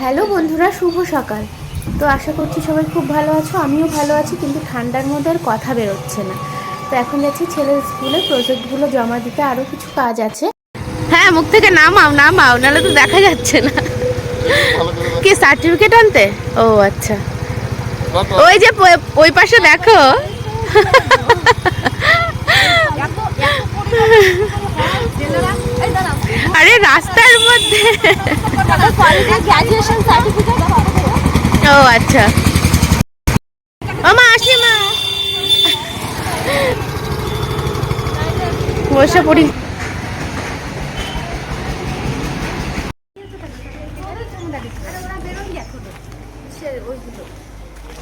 Hello বন্ধুরা, শুভ সকাল। তো আশা করছি সবাই খুব ভালো আছো, আমিও ভালো আছি, কিন্তু ঠান্ডার মধ্যে আর কথা বেরোচ্ছে না। তো এখন যাচ্ছি ছেলের স্কুলে, প্রজেক্টগুলো জমা দিতে আরও কিছু কাজ আছে। হ্যাঁ মুখ থেকে নামাও নামাও, নাহলে তো দেখা যাচ্ছে না। কি সার্টিফিকেট আনতে? ও আচ্ছা। ওই যে ওই পাশে দেখো। আরে রাস্তার মধ্যে। ও আচ্ছা। ও, মা, আসি, মা। বসে পড়ি।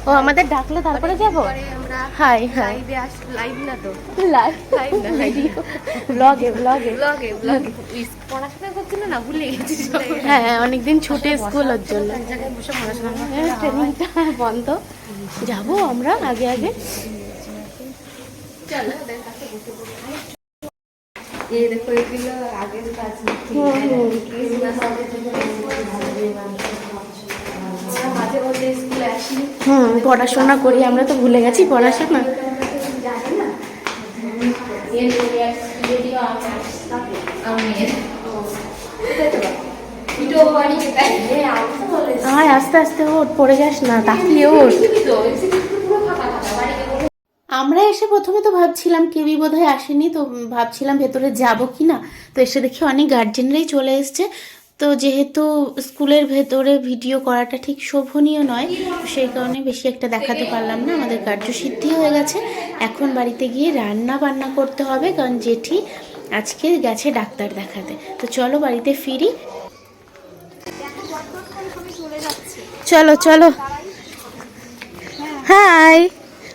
ও, আমাদের ডাকলে তারপরে যাব? হাই হাই লাইভ না তো? লাইভ লাইভ না ভিডিও ব্লগে ব্লগে ব্লগে ব্লগে পড়াশোনা করছিল না ভুলে গেছি। হ্যাঁ অনেকদিন ছুটে স্কুলের জন্য। জায়গায় বসে পড়াশোনা হ্যাঁ, ট্রেনিংটা বন্ধ। যাব আমরা আগে আগে। চলো এই দেখো এগুলো আগের কাজ। হুম, পড়াশোনা করি আমরা তো ভুলে গেছি পড়াশোনা। আমি ভিডিও বাড়ি তাই? আয় আস্তে আস্তে ওঠ পড়ে যাস না তাকিয়ে ওঠ। আমরা এসে প্রথমে তো ভাবছিলাম কেউই বোধহয় আসেনি তো ভাবছিলাম ভেতরে যাব কি না তো এসে দেখি অনেক গার্জেনরাই চলে এসছে। তো যেহেতু স্কুলের ভেতরে ভিডিও করাটা ঠিক শোভনীয় নয় সেই কারণে বেশি একটা দেখাতে পারলাম না। আমাদের কার্যসিদ্ধি হয়ে গেছে। এখন বাড়িতে গিয়ে রান্না বান্না করতে হবে কারণ জেঠি আজকে গেছে ডাক্তার দেখাতে। তো চলো বাড়িতে ফিরি। চলো চলো। হাই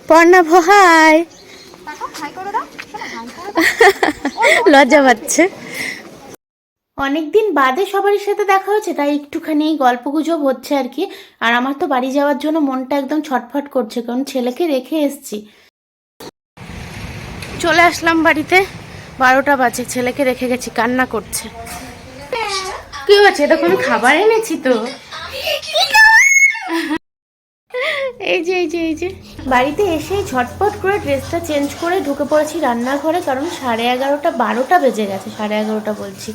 পর্ণাভ হাই লজ্জা পাচ্ছে। অনেকদিন বাদে সবারই সাথে দেখা হচ্ছে তাই একটুখানি গল্প গুজব হচ্ছে আর কি। আর আমার তো বাড়ি যাওয়ার জন্য মনটা একদম ছটফট করছে, কারণ ছেলেকে রেখে এসছি। চলে আসলাম বাড়িতে, বারোটা বাজে, ছেলেকে রেখে গেছি, কান্না করছে। কি হয়েছে? দেখো কোনো খাবার এনেছি তো? এই যে এই যে এই যে। বাড়িতে এসেই ঝটপট করে ড্রেসটা চেঞ্জ করে ঢুকে পড়েছি রান্নাঘরে, কারণ সাড়ে এগারোটা, বারোটা বেজে গেছে, সাড়ে এগারোটা বলছি।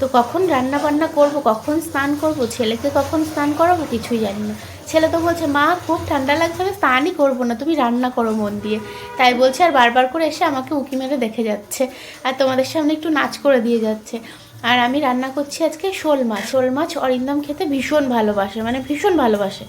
তো কখন রান্না বান্না করব, কখন স্নান করব, ছেলেকে কখন স্নান করাবো কিছুই জানি না। ছেলে তো বলছে, মা, খুব ঠান্ডা লাগছে, আমি স্নানই করব না, তুমি রান্না করো মন দিয়ে। তাই বলছে, আর বারবার করে এসে আমাকে উঁকি মেরে দেখে যাচ্ছে, আর তোমাদের সামনে একটু নাচ করে দিয়ে যাচ্ছে। আর আমি রান্না করছি আজকে শোল মাছ শোল মাছ অরিন্দম খেতে ভীষণ ভালোবাসে মানে ভীষণ ভালোবাসে।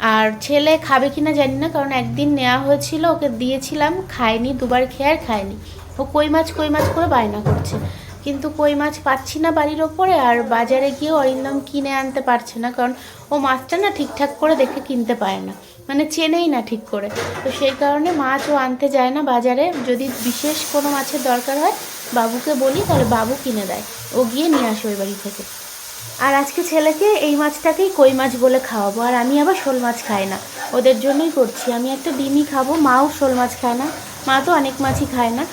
আর ছেলে খাবে কিনা জানি না, কারণ একদিন নেওয়া হয়েছিল, ওকে দিয়েছিলাম, খায়নি, দুবার খেয়ে আর খায়নি। ও কই মাছ কই মাছ করে বায়না করছে। কিন্তু কই মাছ পাচ্ছি না বাড়ির ওপরে, আর বাজারে গিয়ে অরিন্দম কিনে আনতে পারছে না, কারণ ও মাছটা না ঠিকঠাক করে দেখে কিনতে পারে না। মানে চেনেই না ঠিক করে। তো সেই কারণে মাছ ও আনতে যায় না বাজারে। যদি বিশেষ কোনো মাছের দরকার হয়, বাবুকে বলি, তাহলে বাবু কিনে দেয়। ও গিয়ে নিয়ে আসে ওই বাড়ি থেকে। আর আজকে ছেলেকে এই মাছটাকেই কই মাছ বলে খাওয়াবো। আর আমি আবার শোল মাছ খাই না। ওদের জন্যই করছি। আমি একটা ডিমই খাব, মাও শোল মাছ খায় না, মা তো অনেক মাছই খায় না।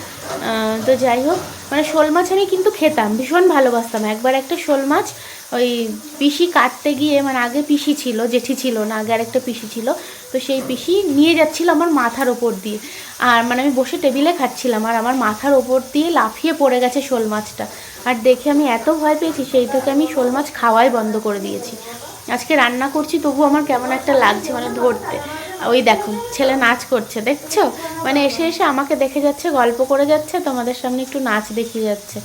তো যাই হোক মানে শোল মাছ আমি কিন্তু খেতাম, ভীষণ ভালোবাসতাম। একবার একটা শোল মাছ, ওই পিসি কাটতে গিয়ে মানে আগে পিসি ছিল, জেঠি ছিল না, আগে আরেকটা পিসি ছিল, তো সেই পিসি নিয়ে যাচ্ছিল আমার মাথার ওপর দিয়ে। আর মানে আমি বসে টেবিলে খাচ্ছিলাম, আর আমার মাথার ওপর দিয়ে লাফিয়ে পড়ে গেছে শোল মাছটা। আর দেখে আমি এত ভয় পেয়েছি সেই থেকে আমি শোল মাছ খাওয়াই বন্ধ করে দিয়েছি। আজকে রান্না করছি, তবু আমার কেমন একটা লাগছে মানে ধরতে। ওই দেখো, ছেলে নাচ করছে, দেখছ? মানে এসে এসে আমাকে দেখে যাচ্ছে, গল্প করে যাচ্ছে, তোমাদের সামনে একটু নাচ দেখিয়ে যাচ্ছে।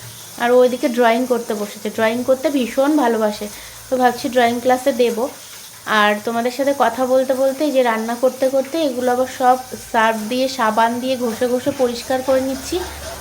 আর ওইদিকে ড্রয়িং করতে বসেছে ড্রয়িং করতে ভীষণ ভালোবাসে। তো ভাবছি ড্রয়িং ক্লাসে দেবো। আর তোমাদের সাথে কথা বলতে বলতে যে রান্না করতে করতে এগুলো আবার সব সার্ফ দিয়ে, সাবান দিয়ে ঘষে ঘষে পরিষ্কার করে নিচ্ছি।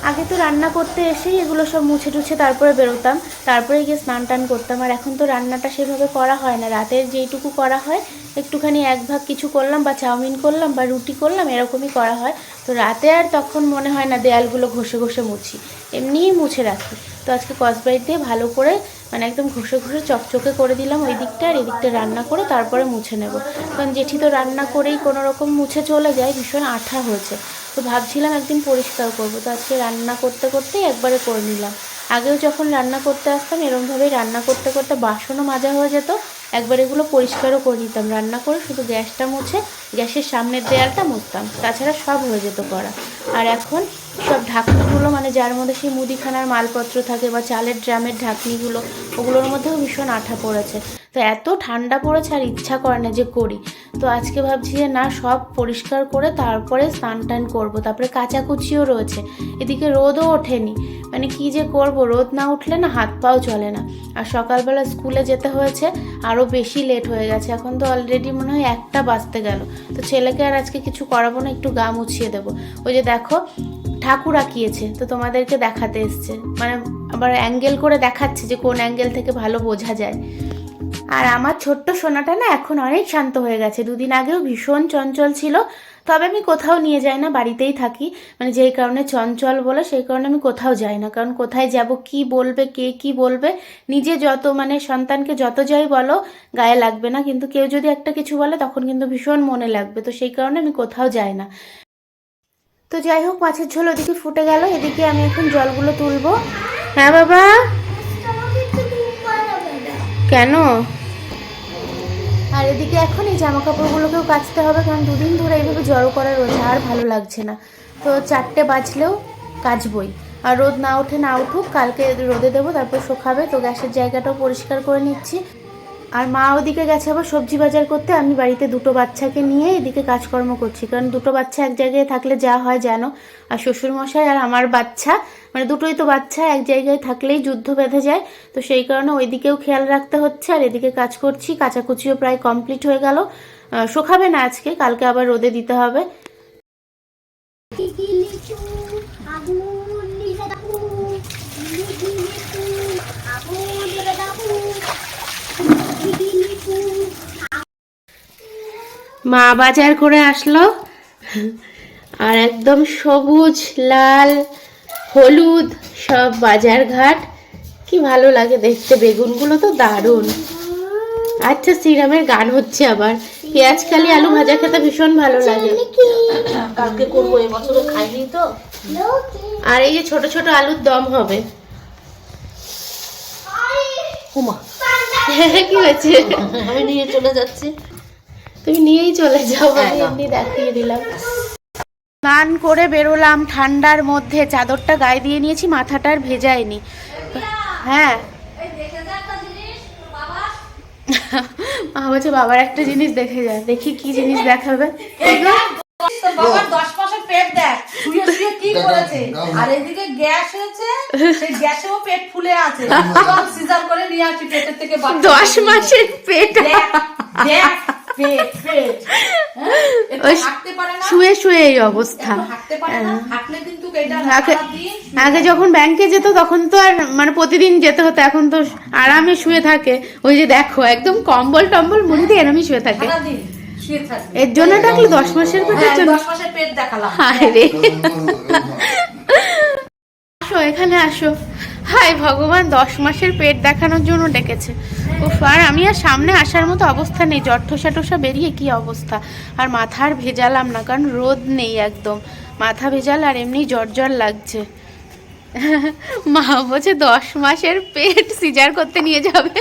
আগে তো রান্না করতে এসেই এগুলো সব মুছে টুছে তারপরে বেরোতাম। তারপরে গিয়ে স্নান টান করতাম। আর এখন তো রান্নাটা সেভাবে করা হয় না। রাতের যেইটুকু করা হয়, একটুখানি এক ভাগ কিছু করলাম বা চাউমিন করলাম বা রুটি করলাম, এরকমই করা হয়। তো রাতে আর তখন মনে হয় না দেয়ালগুলো ঘষে ঘষে মুছি। এমনিই মুছে রাখি। তো আজকে কসবাইট দিয়ে ভালো করে মানে একদম ঘষে ঘষে চকচকে করে দিলাম ওই দিকটা আর এদিকটা রান্না করে তারপরে মুছে নেব। কারণ জেঠি তো রান্না করেই কোনো রকম মুছে চলে যায়, ভীষণ আঠা হয়েছে। তো ভাবছিলাম একদিন পরিষ্কার করব। তো আজকে রান্না করতে করতেই একবারে করে নিলাম। আগেও যখন রান্না করতে আসতাম, এরমভাবেই রান্না করতে করতে বাসনও মাজা হয়ে যেত। একবার এগুলো পরিষ্কারও করে নিতাম। রান্না করে শুধু গ্যাসটা মুছে, গ্যাসের সামনের দেয়ালটা মুছতাম। তাছাড়া সব হয়ে যেত করা। আর এখন সব ঢাকনিগুলো মানে যার মধ্যে সেই মুদিখানার মালপত্র থাকে বা চালের ড্রামের ঢাকনিগুলো, ওগুলোর মধ্যেও ভীষণ আঠা পড়েছে। তো এত ঠান্ডা পড়েছে আর ইচ্ছা করে না যে করি। তো আজকে ভাবছি যে না, সব পরিষ্কার করে তারপরে স্নান টান করব। তারপরে কাচাকুচিও রয়েছে। এদিকে রোদও ওঠেনি। মানে কি যে করব, রোদ না উঠলে না হাত পাও চলে না। আর সকালবেলা স্কুলে যেতে হয়েছে, আরও বেশি লেট হয়ে গেছে। এখন তো অলরেডি মনে হয় একটা বাজতে গেল। তো ছেলেকে আর আজকে কিছু করাবো না, একটু গা মুছিয়ে দেবো। ওই যে দেখো ঠাকুর আঁকিয়েছে, তো তোমাদেরকে দেখাতে এসছে। মানে আবার অ্যাঙ্গেল করে দেখাচ্ছে যে কোন অ্যাঙ্গেল থেকে ভালো বোঝা যায়। আর আমার ছোট্ট সোনাটা না এখন অনেক শান্ত হয়ে গেছে। দুদিন আগেও ভীষণ চঞ্চল ছিল, তবে আমি কোথাও নিয়ে যাই না, বাড়িতেই থাকি। মানে যেই কারণে চঞ্চল বলে, সেই কারণে আমি কোথাও যাই না। কারণ কোথায় যাব, কি বলবে, কে কি বলবে, নিজে যত মানে সন্তানকে যত যাই বলো, গায়ে লাগবে না। কিন্তু কেউ যদি একটা কিছু বলে, তখন কিন্তু ভীষণ মনে লাগবে। তো সেই কারণে আমি কোথাও যাই না। তো যাই হোক মাছের ঝোল ওদিকে ফুটে গেল। এদিকে আমি এখন জলগুলো তুলবো। হ্যাঁ বাবা। কেন? আর এদিকে এখন এই জামা কাপড়গুলোকেও কাচতে হবে কারণ দুদিন ধরে এইভাবে জড়ো করা রয়েছে আর ভালো লাগছে না। তো চারটে বাজলেও কাচবই। আর রোদ না ওঠে না উঠুক কালকে রোদে দেবো তারপর শুকাবে। তো গ্যাসের জায়গাটাও পরিষ্কার করে নিচ্ছি। আর মা ওদিকে গেছে আবার সবজি বাজার করতে। আমি বাড়িতে দুটো বাচ্চাকে নিয়ে এদিকে কাজকর্ম করছি। কারণ দুটো বাচ্চা এক জায়গায় থাকলে যা হয় জানো। আর শ্বশুরমশাই আর আমার বাচ্চা মানে দুটোই তো বাচ্চা, এক জায়গায় থাকলেই যুদ্ধ বেঁধে যায়। তো সেই কারণে ওইদিকেও খেয়াল রাখতে হচ্ছে। আর এদিকে কাজ করছি। কাচাকুচিও প্রায় কমপ্লিট হয়ে গেল। শুকাবে না আজকে, কালকে আবার রোদে দিতে হবে। মা বাজার করে আসলো। আর একদম সবুজ লাল হলুদ সব বাজার ঘাট। কি ভালো লাগে দেখতে বেগুনগুলো তো দারুণ। আচ্ছা শ্রীরামের গান হচ্ছে আবার। পেঁয়াজ কালি আলু ভাজা খেতে ভীষণ ভালো লাগে। কালকে করব এবছরে খাইনি তো। আর এই যে ছোট ছোট আলুর দম হবে। কি হয়েছে? আমি নিয়ে চলে যাচ্ছি। তুমি নিয়েই চলে যাও আমি এমনি দেখিয়ে দিলাম। স্নান করে বেরোলাম ঠান্ডার মধ্যে চাদরটা গায়ে দিয়ে নিয়েছি মাথাটার ভেজায়নি। হ্যাঁ। মা বলছে বাবার একটা জিনিস দেখে যায় দেখি কি জিনিস দেখাবে। বাবার দশ মাসের পেট দেখ শুয়ে শুয়ে কি করেছে আর এদিকে গ্যাস হয়েছে সেই গ্যাসেও পেট ফুলে আছে। সিজার করে নিয়ে আসি পেটের থেকে দশ মাসের পেট। দেখ। হ্যাঁ? শুয়ে শুয়ে এই অবস্থা। এটা আগে যখন ব্যাংকে যেত তখন তো আর মানে প্রতিদিন যেতে হতো। এখন তো আরামে শুয়ে থাকে। ওই যে দেখো একদম কম্বল টম্বল মুড়ি দিয়ে এরমই শুয়ে থাকে। এর জন্য ডাকলো দশ মাসের পেটের হ্যাঁ, জন্য। দশ মাসের পেট দেখালাম। আসো এখানে আসো। হাই ভগবান দশ মাসের পেট দেখানোর জন্য ডেকেছে। উফ আর আমি আর সামনে আসার মতো অবস্থা নেই জ্বর ঠোসা টোসা বেরিয়ে কি অবস্থা? আর মাথা আর ভেজালাম না কারণ রোদ নেই একদম। মাথা ভেজাল আর এমনি জ্বর জ্বর লাগছে। মা বলছে দশ মাসের পেট সিজার করতে নিয়ে যাবে।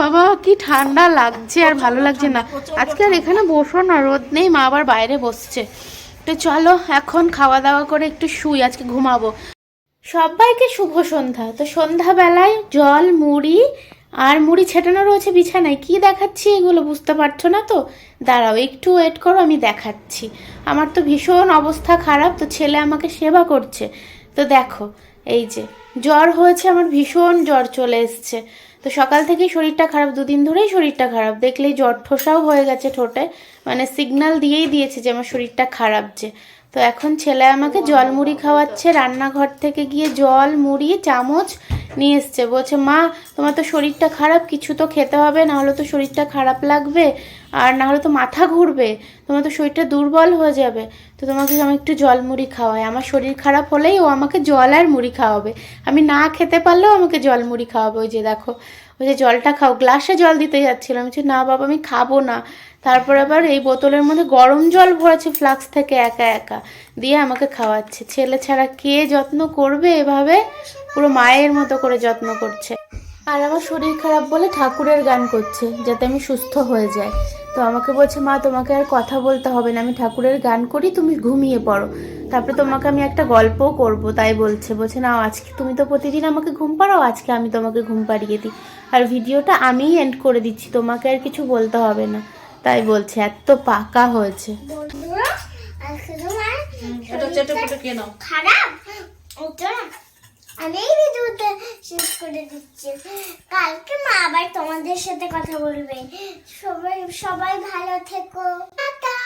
বাবা কি ঠান্ডা লাগছে আর ভালো লাগছে না। আজকে আর এখানে বসো না রোদ নেই মা আবার বাইরে বসছে। তো চলো, এখন খাওয়া দাওয়া করে একটু শুই, আজকে ঘুমাবো। সবাইকে শুভ সন্ধ্যা। তো সন্ধ্যাবেলায় জল, মুড়ি আর মুড়ি ছেটানো রয়েছে বিছানায়। কি দেখাচ্ছি এগুলো বুঝতে পারছ না তো? দাঁড়াও, একটু ওয়েট করো, আমি দেখাচ্ছি। আমার তো ভীষণ অবস্থা খারাপ, তো ছেলে আমাকে সেবা করছে। তো দেখো, এই যে, জ্বর হয়েছে, আমার ভীষণ জ্বর চলে এসছে। তো সকাল থেকেই শরীরটা খারাপ, দুদিন ধরেই শরীরটা খারাপ। দেখলেই জ্বর ঠোসাও হয়ে গেছে ঠোঁটে। মানে সিগনাল দিয়েই দিয়েছে যে আমার শরীরটা খারাপ যে। তো এখন ছেলে আমাকে জল মুড়ি খাওয়াচ্ছে, রান্নাঘর থেকে গিয়ে জল মুড়ি চামচ নিয়ে এসছে। বলছে মা তোমার তো শরীরটা খারাপ কিছু তো খেতে হবে না হলে তো শরীরটা খারাপ লাগবে আর না হলে তো মাথা ঘুরবে তোমার তো শরীরটা দুর্বল হয়ে যাবে। তো তোমাকে আমি একটু জল মুড়ি খাওয়াই। আমার শরীর খারাপ হলেই ও আমাকে জল আর মুড়ি খাওয়াবে। আমি না খেতে পারলেও আমাকে জল মুড়ি খাওয়াবে। ওই যে দেখো ওই যে জলটা খাও গ্লাসে জল দিতে যাচ্ছিলাম। বলছি, না বাবা আমি খাব না। তারপর আবার এই বোতলের মধ্যে গরম জল ভরেছে ফ্লাক্স থেকে একা একা দিয়ে আমাকে খাওয়াচ্ছে। ছেলে ছাড়া কে যত্ন করবে এভাবে? পুরো মায়ের মতো করে যত্ন করছে। আর আমার শরীর খারাপ বলে ঠাকুরের গান করছে যাতে আমি সুস্থ হয়ে যাই। তো আমাকে বলছে মা তোমাকে আর কথা বলতে হবে না আমি ঠাকুরের গান করি তুমি ঘুমিয়ে পড়ো। তারপরে তোমাকে আমি একটা গল্পও করব তাই বলছে। বলছে না আজকে তুমি তো প্রতিদিন আমাকে ঘুম পাড়াও আজকে আমি তোমাকে ঘুম পাড়িয়ে দিই। আর ভিডিওটা আমিই এন্ড করে দিচ্ছি তোমাকে আর কিছু বলতে হবে না। তাই বলছে এত পাকা হয়েছে। খারাপ? আমি এই শেষ করে দিচ্ছি। কালকে মা আবার তোমাদের সাথে কথা বলবে। সবাই সবাই ভালো থেকো। টাটা।